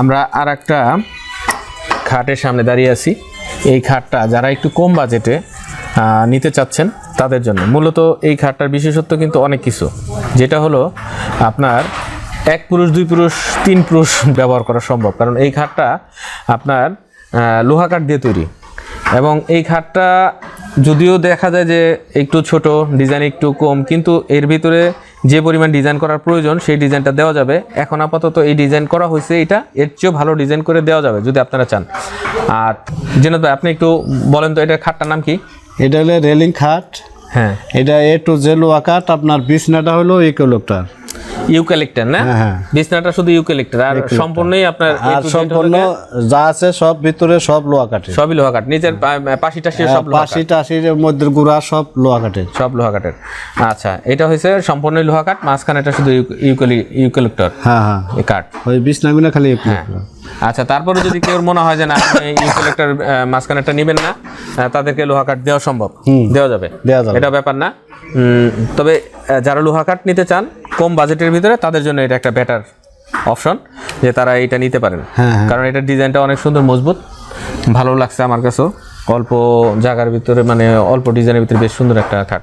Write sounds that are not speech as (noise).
আমরা আর একটা খাটের সামনে দাঁড়িয়ে আছি। এই খাটটা যারা একটু কম বাজেটে নিতে চাচ্ছেন তাদের জন্য। মূলত এই খাটটার বিশেষত্ব কিন্তু অনেক কিছু। যেটা হলো আপনার এক পুরুষ, দুই পুরুষ, তিন পুরুষ (laughs) ব্যবহার করা সম্ভব। কারণ এই খাটটা আপনার লোহা কাঠ দিয়ে তৈরি। এবং এই খাটটা যদিও দেখা যায় যে একটু ছোট, ডিজাইন একটু কম, কিন্তু এর ভিতরে যে পরিমাণ ডিজাইন করার প্রয়োজন সেই ডিজাইনটা দেওয়া যাবে। এখন আপাতত এই ডিজাইন করা হয়েছে এটা এর চেয়েও ভালো ডিজাইন করে দেওয়া যাবে যদি আপনারা চান। আর জেনাদ ভাই আপনি একটু বলেন তো এটার খাটটার নাম কি? এটা হলো রেলিং খাট। হ্যাঁ। এটা এ টু জেলো লোয়া কাঠ আপনার বিছনাটা হলো ইকোলোকটার ইউক্যালিক্টার না? হ্যাঁ, হ্যাঁ। বিছনাটা শুধু ইউক্যালিক্টার আর সম্পূর্ণই আপনার আর সম্পূর্ণ যা আছে সব ভিতরে সব লোয়া কাঠের। সবই লোহা কাঠ। নিচের পাশি টাশি সব লোহা পাশি টাশির মধ্যে গুড়া সব লোয়া কাঠের। সব লোহা কাঠের। আচ্ছা এটা হয়েছে সম্পূর্ণ লোহা কাঠ মাঝখানে এটা শুধু ইউক্যালিক্টর হ্যাঁ হ্যাঁ। এই কাঠ। ওই বিছনাগুলো খালি হ্যাঁ। আচ্ছা তারপরে যদি কেউ মনে হয় যে না আপনি ইউক্যালিক্টর মাঝখানেরটা নেবেন না তাদেরকে লোহা কাঠ দেওয়া সম্ভব। দেওয়া যাবে। দেওয়া যাবে। এটা ব্যাপার না। তবে যারা লোহা কাঠ নিতে চান কম বাজেটের ভিতরে তাদের জন্য এটা একটা বেটার অপশন যে তারা এটা নিতে পারেন। হ্যাঁ, হ্যাঁ। কারণ এটার ডিজাইনটা অনেক সুন্দর মজবুত ভালো লাগছে আমার কাছেও। অল্প জায়গার ভিতরে মানে অল্প ডিজাইনের ভিতরে বেশ সুন্দর একটা খাট।